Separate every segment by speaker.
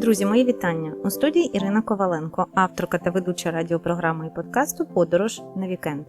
Speaker 1: Друзі, мої вітання у студії Ірина Коваленко, авторка та ведуча радіопрограми і подкасту Подорож на вікенд.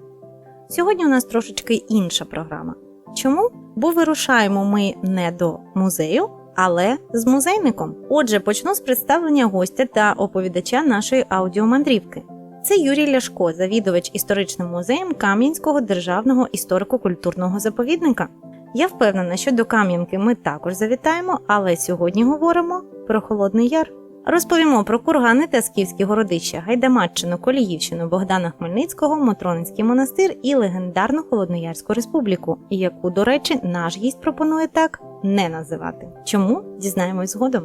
Speaker 1: Сьогодні у нас трошечки інша програма. Чому? Бо вирушаємо ми не до музею, але з музейником. Отже, почну з представлення гостя та оповідача нашої аудіомандрівки. Це Юрій Ляшко, завідувач історичним музеєм Кам'янського державного історико-культурного заповідника. Я впевнена, що до Кам'янки ми також завітаємо, але сьогодні говоримо про Холодний Яр. Розповімо про кургани та скіфські городища, Гайдамаччину, Коліївщину, Богдана Хмельницького, Мотронинський монастир і легендарну Холодноярську республіку, яку, до речі, наш гість пропонує так не називати. Чому дізнаємось згодом?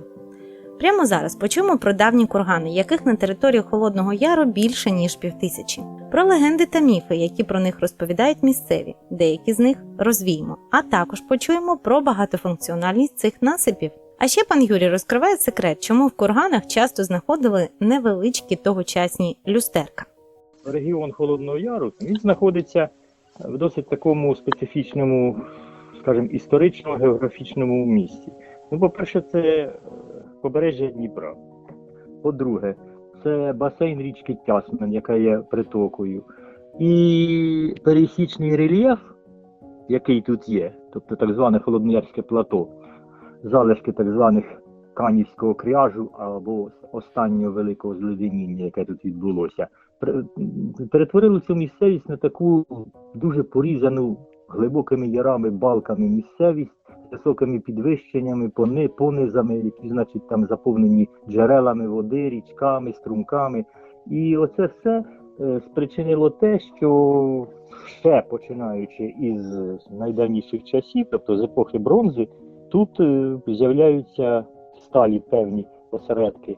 Speaker 1: Прямо зараз почуємо про давні кургани, яких на території Холодного Яру більше ніж півтисячі. Про легенди та міфи, які про них розповідають місцеві, деякі з них розвіємо, а також почуємо про багатофункціональність цих насипів. А ще пан Юрій розкриває секрет, чому в курганах часто знаходили невеличкі тогочасні люстерка.
Speaker 2: Регіон Холодного Яру він знаходиться в досить такому специфічному, скажімо, історично-географічному місці. Ну, по-перше, це е, побережжя Дніпра. По-друге, це басейн річки Тясмин, яка є притокою. І пересічний рельєф, який тут є, тобто так зване Холодноярське плато, залишки так званих Канівського кряжу або останнього великого зледеніння, яке тут відбулося, пер- перетворили цю місцевість на таку дуже порізану глибокими ярами, балками місцевість високими підвищеннями, пони- понизами, які, значить, там заповнені джерелами води, річками, струмками. І оце все е, спричинило те, що ще починаючи із найдавніших часів, тобто з епохи бронзи, тут е, з'являються сталі певні осередки.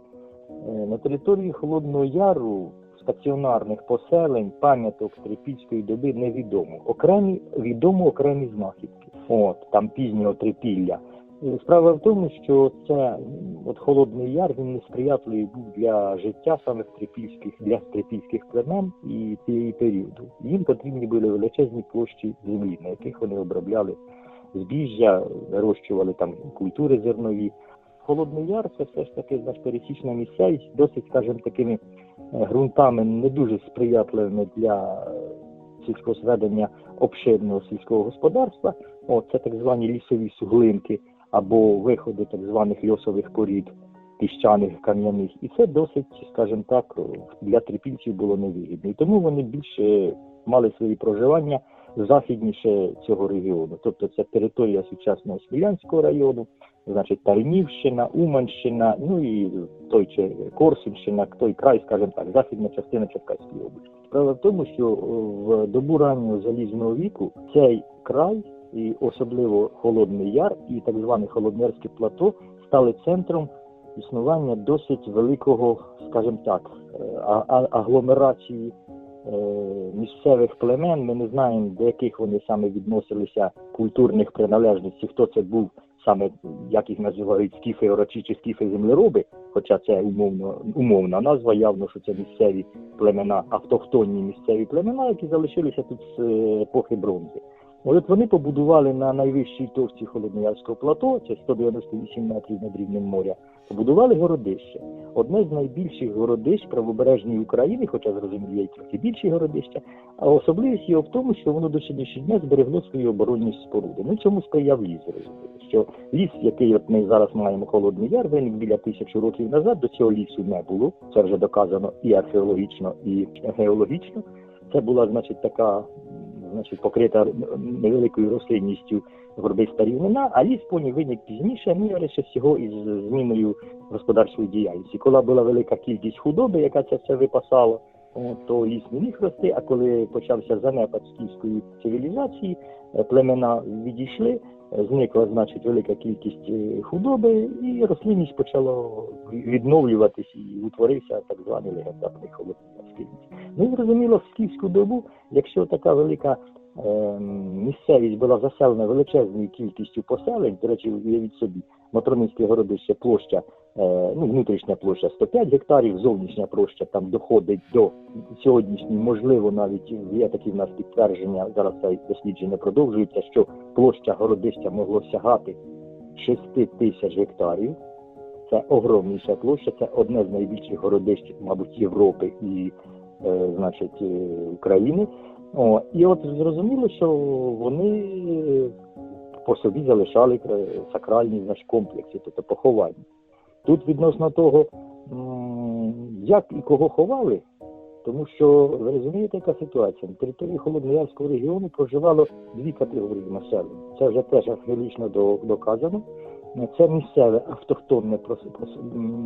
Speaker 2: Е, На території Холодного Яру стаціонарних поселень, пам'яток трипільської доби невідомо. Окремі відомо окремі знахідки. От там пізнього трипілля. Е, Справа в тому, що це от Холодний Яр він несприятливий був для життя саме трипільських для трипільських племен і цієї періоду. Їм потрібні були величезні площі землі, на яких вони обробляли збіжжя, вирощували там культури зернові. Холодний Яр це все ж таки знаєш, пересічна місцевість, досить, скажімо, такими е, ґрунтами не дуже сприятливими для е, сільськозведення обширного сільського господарства. О, це так звані лісові суглинки або виходи так званих льосових порід, піщаних, кам'яних. І це досить, скажімо так, для трипільців було невигідно. І тому вони більше мали свої проживання західніше цього регіону. Тобто це територія сучасного Смілянського району, значить Тарнівщина, Уманщина, ну і той чи Корсунщина, той край, скажімо так, західна частина Черкаської області. Справа в тому, що е, в добу раннього залізного віку цей край, і особливо Холодний Яр і так зване Холодноярське плато, стали центром існування досить великого, скажімо так, е, агломерації місцевих племен. Ми не знаємо, до яких вони саме відносилися культурних приналежностей, хто це був саме, як їх називають скіфи орочі чи скіфи землероби, хоча це умовно умовна назва, явно, що це місцеві племена, автохтонні місцеві племена, які залишилися тут з е, епохи бронзи. От вони побудували на найвищій точці Холодноярського плато, це 198 метрів над рівнем моря, побудували городище. Одне з найбільших городищ правобережної України, хоча зрозуміло, є трохи більші городища, а особливість його в тому, що воно до сьогоднішнього дня зберегло свої оборонні споруди. Ну цьому сприяв ліс. Що ліс, який от ми зараз маємо холодний яр, виник біля тисячу років назад. До цього лісу не було. Це вже доказано і археологічно, і геологічно. Це була, значить, така, значить, покрита невеликою рослинністю горбиста рівнина, а ліс по ній виник пізніше, ну всього із зміною господарської діяльності. Коли була велика кількість худоби, яка це все випасала, то ліс не міг рости, а коли почався занепад скіфської цивілізації, е, племена відійшли, зникла, значить, велика кількість е, худоби, і рослинність почала відновлюватись і утворився так званий легендарний холодний Ну і зрозуміло, в скіфську добу, якщо така велика е, місцевість була заселена величезною кількістю поселень, до речі, уявіть собі, Матронинське городище площа, е, ну, внутрішня площа 105 гектарів, зовнішня площа там доходить до сьогоднішньої, можливо, навіть є такі в нас підтвердження, зараз це дослідження продовжується, що площа городища могло сягати 6 тисяч гектарів. Це огромніша площа, це одне з найбільших городищ, мабуть, Європи і, е, значить, е, України. О, і от зрозуміло, що вони по собі залишали сакральні значить, комплекси, тобто поховання. Тут відносно того, як і кого ховали, тому що ви розумієте, яка ситуація? На території Холодноярського регіону проживало дві категорії населення. Це вже теж археологічно доказано. Це місцеве автохтонне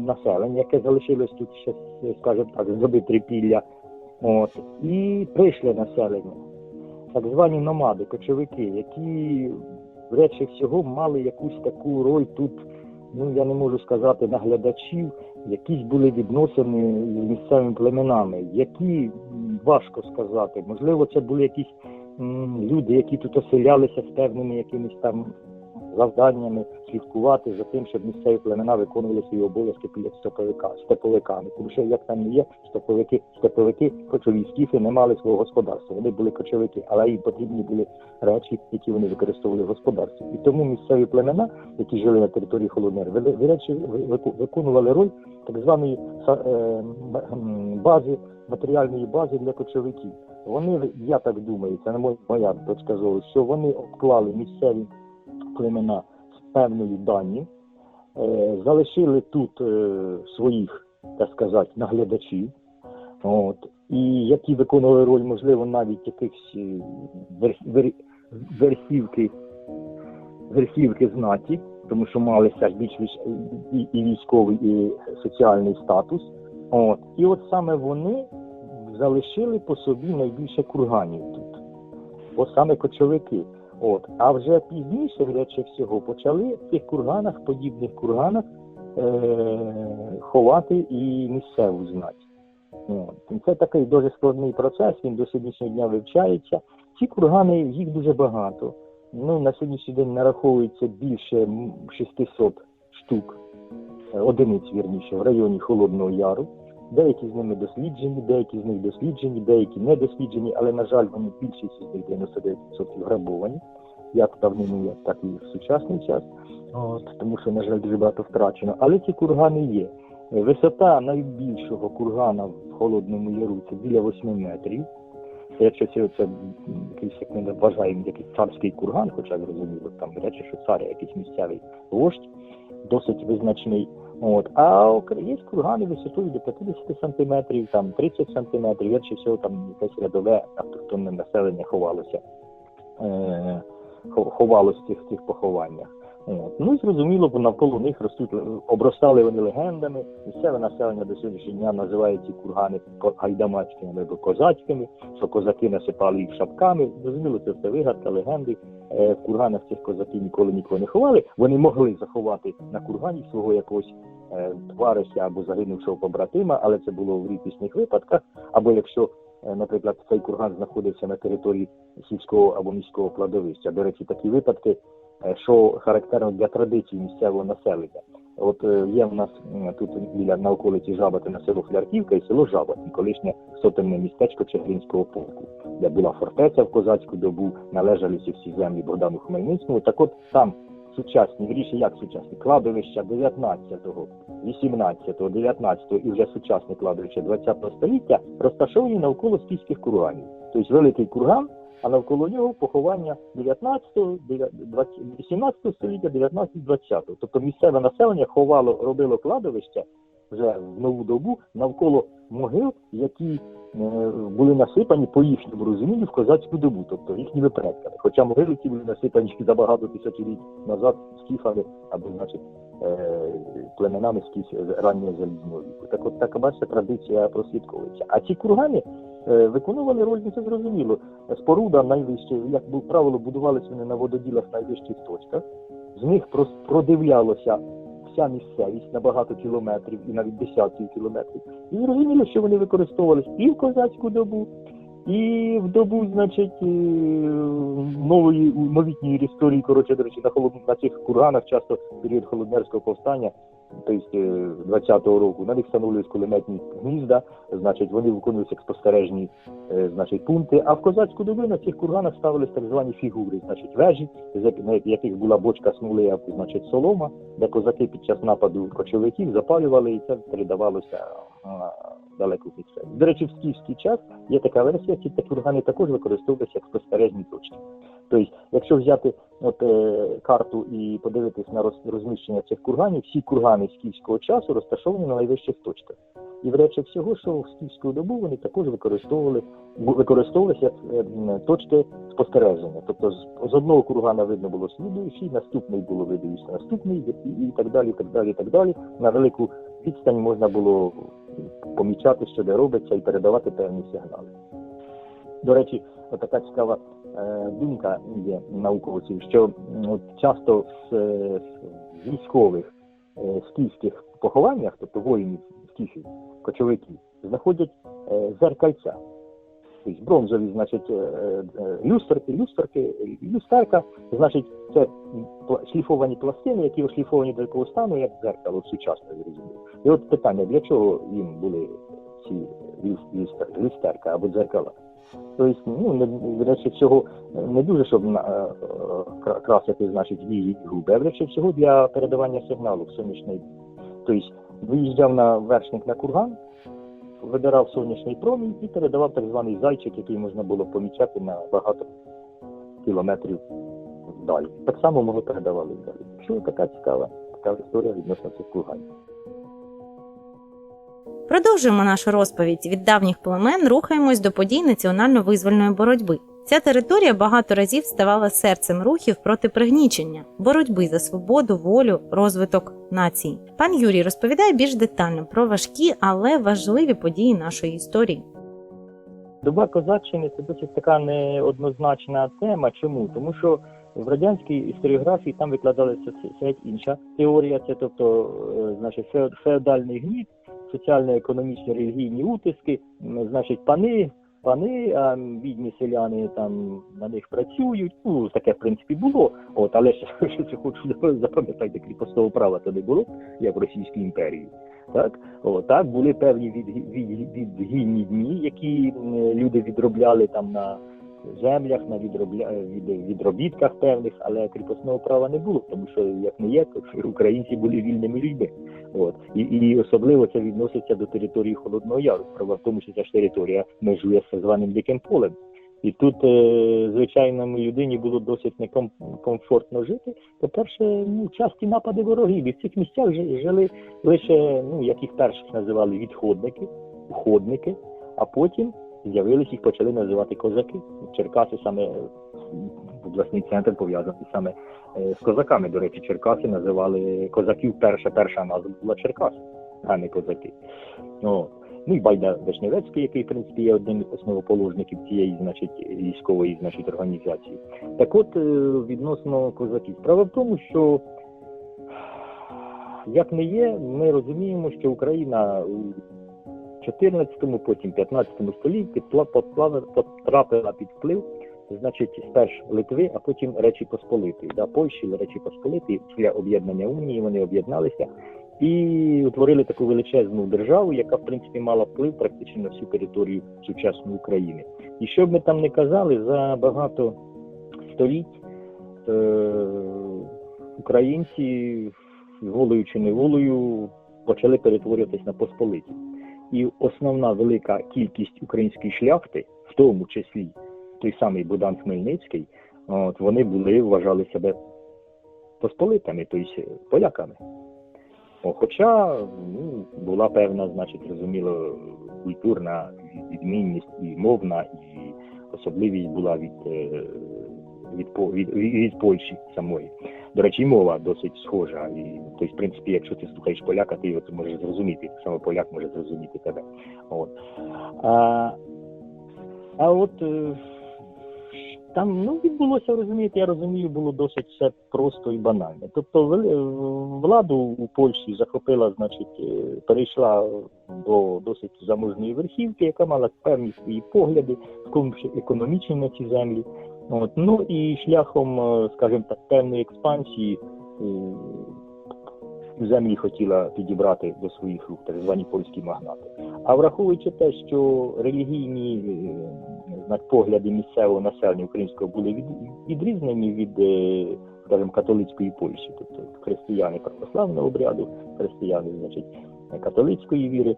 Speaker 2: населення, яке залишилось тут ще, скажімо так, з доби трипілля. От. І прийшле населення, так звані номади, кочовики, які речі всього мали якусь таку роль тут, ну я не можу сказати, наглядачів, якісь були відносини з місцевими племенами, які важко сказати. Можливо, це були якісь люди, які тут оселялися з певними якимись там завданнями слідкувати за тим, щоб місцеві племена виконували свої обов'язки перед степовика, степовиками. Тому що як там не є, степовики, степовики, кочові скіфи не мали свого господарства. Вони були кочовики, але їм потрібні були речі, які вони використовували в господарстві. І тому місцеві племена, які жили на території Холоднер, виконували роль так званої е, бази, матеріальної бази для кочовиків. Вони, я так думаю, це не моя точка зору, що вони обклали місцеві племена з певною дані, е, залишили тут е, своїх, так сказати, наглядачів, от, і які виконували роль, можливо, навіть якихось е, вер, вер, верхівки, верхівки знаті, тому що мали все більш і, і військовий, і соціальний статус. От. І от саме вони залишили по собі найбільше курганів тут. От саме кочовики. От. А вже пізніше, речі всього, почали в цих курганах, подібних курганах, е- ховати і місцеву знать. От. Це такий дуже складний процес, він до сьогоднішнього дня вивчається. Ці кургани, їх дуже багато. Ну, на сьогоднішній день нараховується більше 600 штук, е, одиниць вірніше, в районі Холодного Яру. Деякі з ними досліджені, деякі з них досліджені, деякі не досліджені, але, на жаль, вони більшість з них 99% грабовані, як в давнину, так і в сучасний час. От, тому що, на жаль, дуже багато втрачено. Але ці кургани є. Висота найбільшого кургана в Холодному Яру це біля 8 метрів. Це, Якщо це якийсь, як ми вважаємо, якийсь царський курган, хоча зрозуміло, там речі, що цар, якийсь місцевий вождь, досить визначний. От. А є кургани висотою до 50 сантиметрів, там 30 сантиметрів, якщо всього там якесь рядове автохтонне населення ховалося, е, хо- ховалося в цих, цих похованнях. От. Ну і зрозуміло, бо навколо них ростуть, обростали вони легендами. Місцеве населення до сьогоднішнього дня називає ці кургани гайдамацькими або козацькими, що козаки насипали їх шапками. Зрозуміло, це все вигадка, легенди. Е, В курганах цих козаків ніколи нікого не ховали. Вони могли заховати на кургані свого якогось е, товариша або загинувшого побратима, але це було в рідкісних випадках. Або якщо, е, наприклад, цей курган знаходився на території сільського або міського кладовища. До речі, такі випадки, що характерно для традицій місцевого населення. От е, є в нас тут біля на околиці Жаботина село Флярківка і село Жаботин, колишнє сотенне містечко Чигиринського полку, де була фортеця в козацьку добу, належали ці всі землі Богдану Хмельницькому. Так от там сучасні, вірніше як сучасні, кладовища 19-го, 18-го, 19-го і вже сучасні кладовища 20-го століття розташовані навколо скіфських курганів. Тобто великий курган, а навколо нього поховання 19-го, 20 18 століття, 19-20-го. Тобто місцеве населення ховало, робило кладовище вже в нову добу навколо могил, які е, були насипані по їхньому розумінню в козацьку добу, тобто їхніми предками. Хоча могили ті були насипані за багато тисячоліть назад скіфами або, значить, е, племенами скіф раннього залізного віку. Так от така бачите, традиція прослідковується. А ці кургани е, виконували роль, це зрозуміло. Споруда найвище, як правило, будувалися вони на вододілах найвищих точках. З них продивлялося вся місцевість на багато кілометрів і навіть десятків кілометрів. І зрозуміло, що вони використовувались і в козацьку добу, і в добу, значить, е, нової новітньої історії, коротше, до речі, на холод... на цих курганах часто період холоднерського повстання
Speaker 3: е, 20-го року, на них встановлюють кулеметні гнізда, значить вони виконують як спостережні е, значить, пункти. А в козацьку добу на цих курганах ставились так звані фігури, значить вежі, на яких була бочка смоли, значить солома, де козаки під час нападу кочовиків запалювали, і це передавалося на далеку місце. До речі, в скіфський час є така версія, ці кургани також використовуються як спостережні точки. Тобто, якщо взяти от, е, карту і подивитись на роз, розміщення цих курганів, всі кургани скіфського часу розташовані на найвищих точках. І врече всього, що в скіфську добу вони також використовували використовувалися як е, точки спостереження. Тобто з, одного кургана видно було слідуючий, наступний було видно наступний, і, так далі, і так далі, і так далі. На велику відстань можна було помічати, що де робиться, і передавати певні сигнали. До речі, така цікава думка є науковців, що часто в, е, військових е, скіфських похованнях, тобто воїнів скіфів, кочовиків, знаходять е, зеркальця. Тобто бронзові, значить, е, е, люстерки, люстерки, люстерка, значить, це шліфовані пластини, які ошліфовані до якого стану, як дзеркало сучасне зрозуміло. І от питання, для чого їм були ці люс- люстер- люстерка або дзеркала? Тобто, ну, не, речі, всього не дуже, щоб е, красити, значить, вії губи, а речі, всього для передавання сигналу в сонячний. Тобто, виїжджав на вершник на курган, вибирав сонячний промінь і передавав так званий зайчик, який можна було помічати на багато кілометрів далі. Так само ми передавали далі. Що така цікава, така історія відносно цих курганів.
Speaker 1: Продовжуємо нашу розповідь від давніх племен, рухаємось до подій національно-визвольної боротьби. Ця територія багато разів ставала серцем рухів проти пригнічення, боротьби за свободу, волю, розвиток нації. Пан Юрій розповідає більш детально про важкі, але важливі події нашої історії.
Speaker 2: Доба козаччини це досить така неоднозначна тема. Чому? Тому що в радянській історіографії там викладалася геть інша теорія, це тобто, е, значить, феодальний гніт, соціально-економічні релігійні утиски, значить, пани, пани, а бідні селяни там на них працюють. Ну, таке в принципі було. От, але ж це хочу запам'ятайте, кріпостного права то не було, як в Російській імперії. Так, о, так були певні від, від, відгінні дні, які люди відробляли там на землях, на відробля... від, відробітках певних, але кріпосного права не було, тому що як не є, то українці були вільними людьми. От і, і особливо це відноситься до території Холодного Яру. Справа в тому, що ця ж територія межує з так званим диким полем. І тут е, звичайному людині було досить некомфортно жити. По-перше, ну, часті напади ворогів. І в цих місцях жи- жили лише, ну, як їх перших називали відходники, уходники, а потім з'явились, їх почали називати козаки. Черкаси саме обласний центр пов'язаний саме з козаками. До речі, Черкаси називали козаків. Перша перша назва була Черкас, а не козаки. О. Ну і Байда Вишневецький, який в принципі є одним з основоположників цієї, значить, військової значить, організації. Так от відносно козаків. Справа в тому, що як не є, ми розуміємо, що Україна 14-му, потім 15-му столітті потрапила під вплив, значить, спершу Литви, а потім Речі Посполитої. Да, Польщі, Речі Посполитої, після об'єднання Унії вони об'єдналися і утворили таку величезну державу, яка в принципі мала вплив практично на всю територію сучасної України. І що б ми там не казали, за багато століть е, українці волею чи неволею почали перетворюватись на посполиті. І основна велика кількість української шляхти, в тому числі той самий Богдан Хмельницький, от, вони були, вважали себе посполитами, тобто поляками. Хоча ну, була певна, значить, зрозуміло, культурна відмінність і мовна, і особливість була від, е, від, від, від Польщі самої. До речі, мова досить схожа. І, тобто, в принципі, якщо ти слухаєш поляка, ти його можеш зрозуміти. Само поляк може зрозуміти тебе. От. А, а от е, там ну, відбулося, розумієте, я розумію, було досить все просто і банально. Тобто владу у Польщі захопила, значить, е, перейшла до досить заможної верхівки, яка мала певні свої погляди, економічні на ці землі. От. Ну і шляхом, е, скажімо так, певної експансії е, землі хотіла підібрати до своїх рук, так звані польські магнати. А враховуючи те, що релігійні е, знак, погляди місцевого населення українського були від, відрізнені від, скажімо, католицької Польщі, тобто християни православного обряду, християни, значить, католицької віри,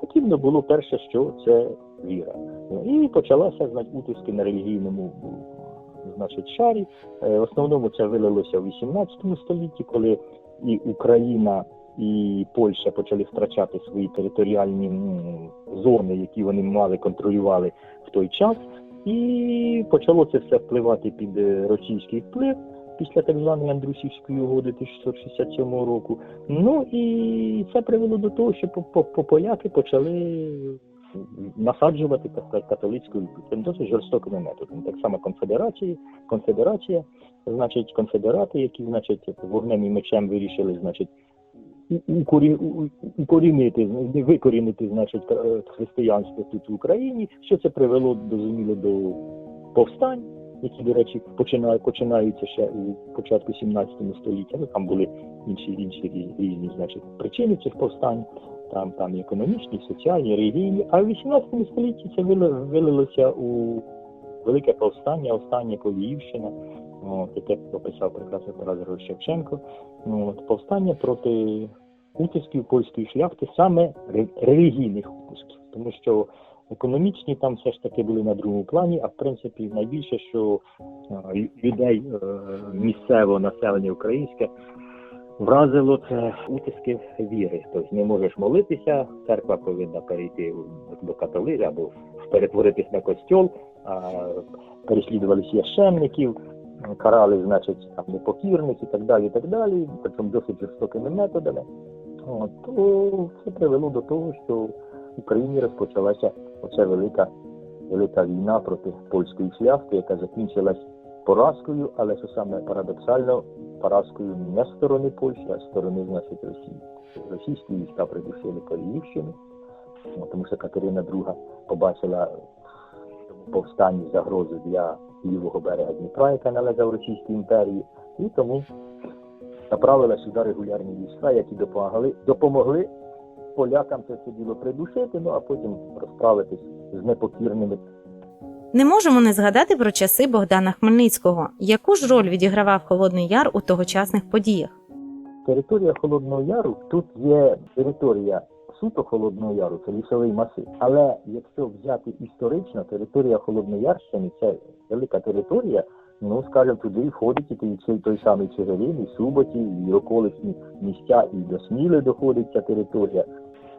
Speaker 2: потрібно було перше, що це віра. І почалася значить, утиски на релігійному значить, шарі. Е, В основному це вилилося в 18 столітті, коли і Україна, і Польща почали втрачати свої територіальні зони, які вони мали, контролювали в той час. І почало це все впливати під е, російський вплив після так званої Андрусівської угоди 1667 року. Ну і це привело до того, що по- по- по- поляки почали насаджувати так сказати, католицьку цим досить жорстокими методами. Так само конфедерації, конфедерація, значить, конфедерати, які, значить, вогнем і мечем вирішили, значить, укорінити, викорінити, значить, е, християнство тут в Україні, що це привело зрозуміло до повстань, які, до речі, починають, починаються ще у початку 17 століття. Ну там були інші інші різні, значить, причини цих повстань. Там там економічні, соціальні, релігійні. А в 18 столітті це вили- вилилося у велике повстання, останнє Коліївщина, от, яке описав прекрасно Тарас Шевченко. От, повстання проти утисків польської шляхти, саме релігійних утисків, тому що економічні там все ж таки були на другому плані, а в принципі найбільше, що е, людей е, місцевого населення українське вразило це утиски віри. Тобто не можеш молитися, церква повинна перейти до католиця або перетворитись на костьол, переслідували священників, карали, значить, там непокірних і так далі, і так далі, причому досить жорстокими методами. От, то це привело до того, що в Україні розпочалася оця велика, велика війна проти польської шляхти, яка закінчилась поразкою, але що саме парадоксально, поразкою не сторони Польщі, а сторони, значить, Росії. Російські війська придушили Київщину, тому що Катерина II побачила повстанні загрозу для лівого берега Дніпра, яка належав Російській імперії, і тому направила сюди регулярні війська, які допомогли, допомогли полякам це все діло придушити, ну а потім розправитись з непокірними
Speaker 1: Не можемо не згадати про часи Богдана Хмельницького. Яку ж роль відігравав Холодний Яр у тогочасних подіях?
Speaker 2: Територія Холодного Яру тут є територія суто Холодного Яру, це лісовий масив. Але якщо взяти історично, територія Холодноярщини це велика територія. Ну, скажімо, туди входить і той, цей- той самий Чигирин, і Суботі, і околичні місця, і до Сміли доходить ця територія.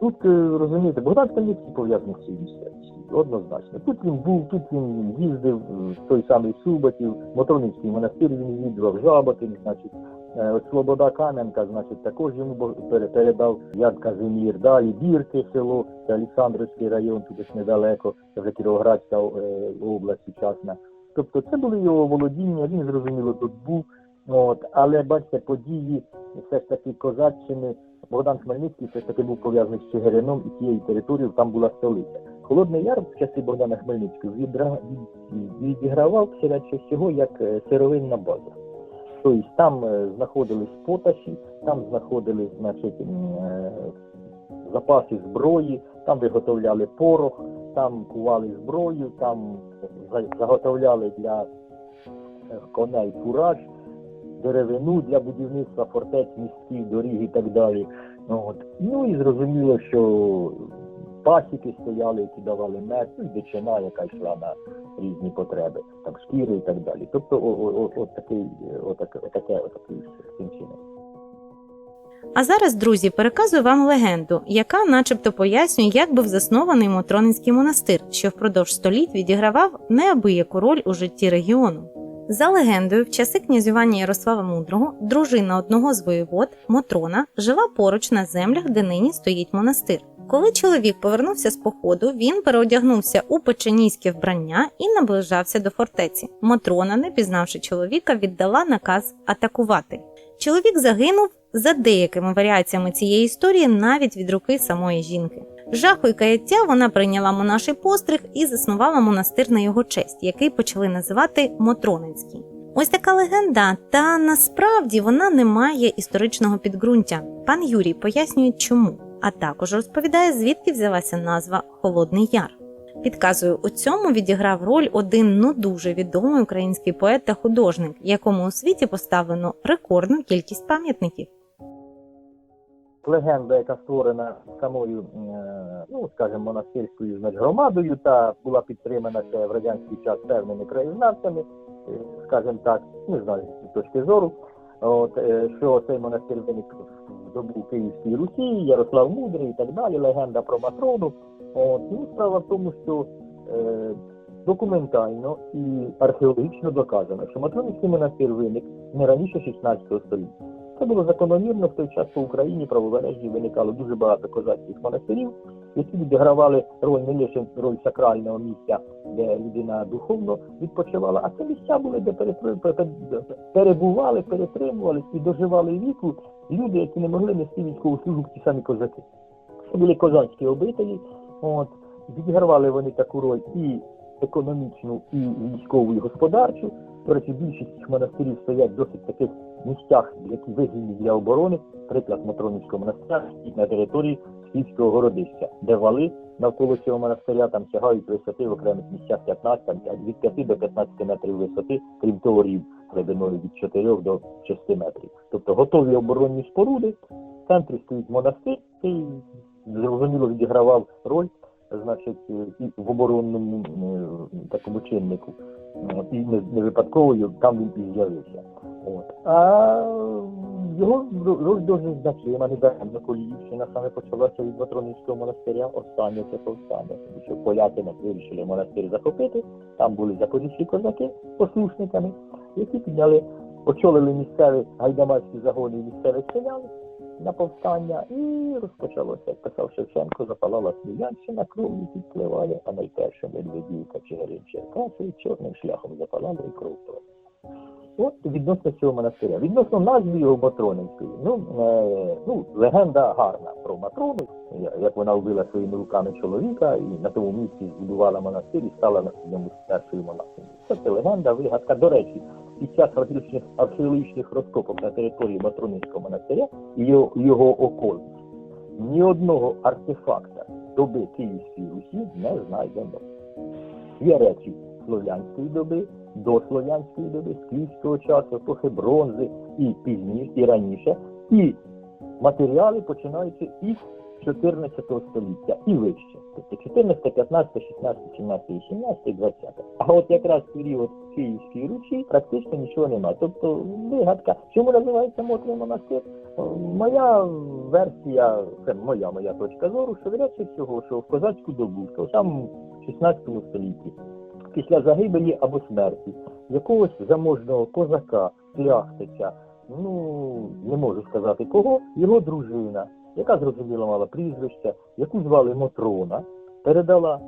Speaker 2: Тут, е, розумієте, Богдан Хмельницький пов'язаний з цією місцевістю, однозначно. Тут він був, тут він їздив, е, той самий Суботів, Мотовницький монастир він відвідував, Жаботин, значить, Е, Слобода Кам'янка, значить, також йому передав Ян Казимір. Далі Бірки село, це Олександровський район, туди ж недалеко, це вже Кіровоградська область сучасна. Тобто це були його володіння, він зрозуміло тут був. От, але бачите, події все ж таки козаччини. Богдан Хмельницький все ж таки був пов'язаний з Чигирином і цією територією, там була столиця. Холодний Яр в часи Богдана Хмельницького відігравав радше всього як е, сировинна база. Тобто там е, знаходились поташі, там знаходились значить, е, запаси зброї, там виготовляли порох, там кували зброю, там заготовляли для коней фураж, деревину для будівництва фортець, містів, доріг і так далі. От. Ну і зрозуміло, що пасіки стояли, які давали мед, ну, і дичина, яка йшла на різні потреби, там шкіри і так далі. Тобто, от такий, отаке, отаке, отакий таким чином.
Speaker 1: А зараз, друзі, переказую вам легенду, яка, начебто, пояснює, як був заснований Мотронинський монастир, що впродовж століть відігравав неабияку роль у житті регіону. За легендою, в часи князювання Ярослава Мудрого дружина одного з воєвод, Мотрона, жила поруч на землях, де нині стоїть монастир. Коли чоловік повернувся з походу, він переодягнувся у печенійське вбрання і наближався до фортеці. Мотрона, не пізнавши чоловіка, віддала наказ атакувати. Чоловік загинув за деякими варіаціями цієї історії навіть від руки самої жінки. Жаху і каяття вона прийняла монаший постриг і заснувала монастир на його честь, який почали називати Мотронинський. Ось така легенда, та насправді вона не має історичного підґрунтя. Пан Юрій пояснює, чому, а також розповідає, звідки взялася назва Холодний Яр. Підказую, у цьому відіграв роль один ну дуже відомий український поет та художник, якому у світі поставлено рекордну кількість пам'ятників.
Speaker 2: Легенда, яка створена самою, е, ну скажімо, монастирською громадою, та була підтримана ще в радянський час певними краєзнавцями, е, скажімо так, не знаю з точки зору. От е, що цей монастир виник в добу Київській Русі, Ярослав Мудрий і так далі, легенда про Матрону. От ну, справа в тому, що е, документально і археологічно доказано, що Матронівський монастир виник не раніше 16 століття. Це було закономірно в той час по Україні правобережжі виникало дуже багато козацьких монастирів, які відігравали роль не лише роль сакрального місця, де людина духовно відпочивала, а це місця були, де перебували, перетримувались і доживали віку люди, які не могли нести військову службу, ті самі козаки. Це були козацькі обителі, от відігравали вони таку роль і економічну, і військову, і господарчу. До більшість цих монастирів стоять досить таких місцях, які вигідні для оборони, приклад Матронівського монастиря стоїть на території Скіфського городища, де вали навколо цього монастиря там сягають висоти в окремих місцях 15, там від 5 до 15 метрів висоти, крім того рів глибиною від 4 до 6 метрів. Тобто готові оборонні споруди, в центрі стоїть монастир, який зрозуміло відігравав роль значить, і в оборонному е, такому чиннику. От, І не, не випадково там він і з'явився. От. А його роль дуже значима, не недаремно Коліївщина саме почалася від Матронівського монастиря, останнє це повстання, тому що поляки не вирішили монастир захопити, там були запорізькі козаки послушниками, які підняли, очолили місцеві гайдамацькі загони місцевих селян на повстання, і розпочалося, як писав Шевченко, запалала Смілянщина, кров'ю підпливає, а найперше Медведівка Чигирин Черкаси чорним шляхом запалала і кров тала. От відносно цього монастиря. Відносно назви його Матронинської, ну, е, ну, легенда гарна про Матрону, як вона вбила своїми руками чоловіка і на тому місці збудувала монастир і стала на ньому першою монахиною. Це легенда, вигадка. До речі, під час археологічних, розкопок на території Матронинського монастиря і його, околиць ні одного артефакта доби Київської Русі не знайдено. Є речі слов'янської доби, дослов'янської доби, скіфського часу, епохи бронзи і пізніше, і раніше, і матеріали починаючи із 14 століття і вище. Тобто 14, 15, 16, 17, 18, 20. А от якраз період Київської Русі практично нічого немає. Тобто вигадка. Чому називається Мотрий монастир? Е, Моя версія, це моя моя точка зору, що вряд всього, що в козацьку добу, що там в 16 столітті, після загибелі або смерті якогось заможного козака, шляхтича, ну не можу сказати кого, його дружина, яка зрозуміло мала прізвище, яку звали Мотрона, передала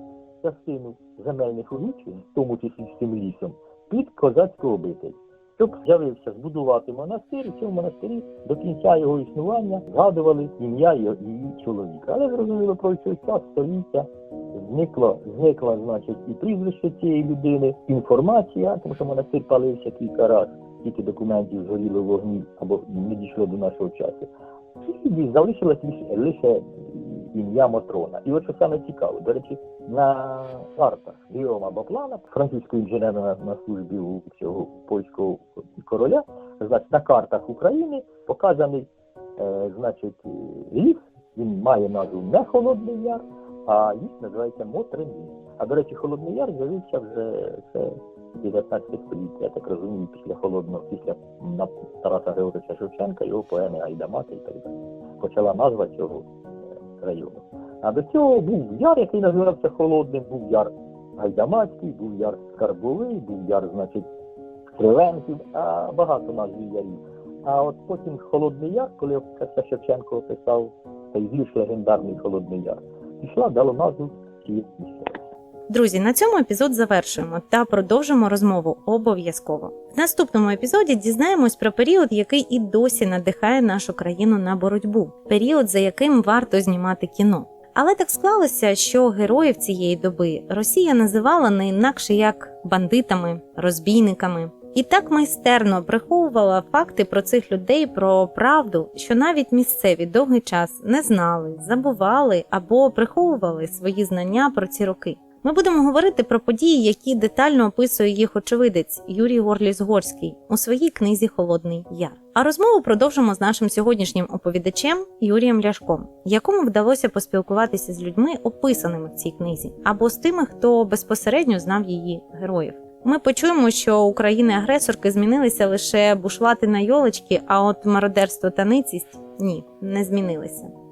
Speaker 2: частину земельних угідь, в тому числі з цим лісом, під козацьку обитель. Щоб з'явився збудувати монастир, і в цьому монастирі до кінця його існування згадували ім'я її чоловіка. Але зрозуміло, пройшов час, століття, зникло, зникла, значить, і прізвище цієї людини, інформація, тому що монастир палився кілька разів, тільки документів згоріло в вогні або не дійшло до нашого часу. І залишилось лише, лише ім'я Мотрона. І от що саме цікаво, до речі, на картах Гіома Боплана, французького інженера на, службі у цього польського короля, значить, на картах України показаний, е, значить, ліс, він має назву не Холодний Яр, а ліс називається Мотрин ліс. А до речі, Холодний Яр з'явився вже це 19 століття, я так розумію, після холодного, після Тараса Григоровича Шевченка, його поеми Айдамати і так далі. Почала назва цього е, району. А до цього був яр, який називався Холодним, був яр Гайдамацький, був яр Скарбовий, був яр, значить, Кривенків, а багато назв ярів. А от потім Холодний Яр, коли Шевченко описав цей вірш легендарний Холодний Яр, пішла, дало назву цієї місцевості.
Speaker 1: Друзі, на цьому епізод завершуємо та продовжимо розмову обов'язково. В наступному епізоді дізнаємось про період, який і досі надихає нашу країну на боротьбу, період, за яким варто знімати кіно. Але так склалося, що героїв цієї доби Росія називала не інакше як бандитами, розбійниками. І так майстерно приховувала факти про цих людей, про правду, що навіть місцеві довгий час не знали, забували або приховували свої знання про ці роки. Ми будемо говорити про події, які детально описує їх очевидець Юрій Горліс-Горський у своїй книзі Холодний Яр. А розмову продовжимо з нашим сьогоднішнім оповідачем Юрієм Ляшком, якому вдалося поспілкуватися з людьми, описаними в цій книзі, або з тими, хто безпосередньо знав її героїв. Ми почуємо, що у країни-агресорки змінилися лише бушлати на йолочки, а от мародерство та ницість ні, не змінилися.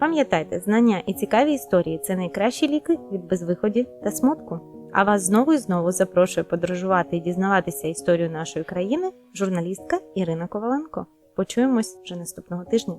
Speaker 1: Пам'ятайте, знання і цікаві історії це найкращі ліки від безвиході та смутку. А вас знову і знову запрошую подорожувати і дізнаватися історію нашої країни журналістка Ірина Коваленко. Почуємось вже наступного тижня.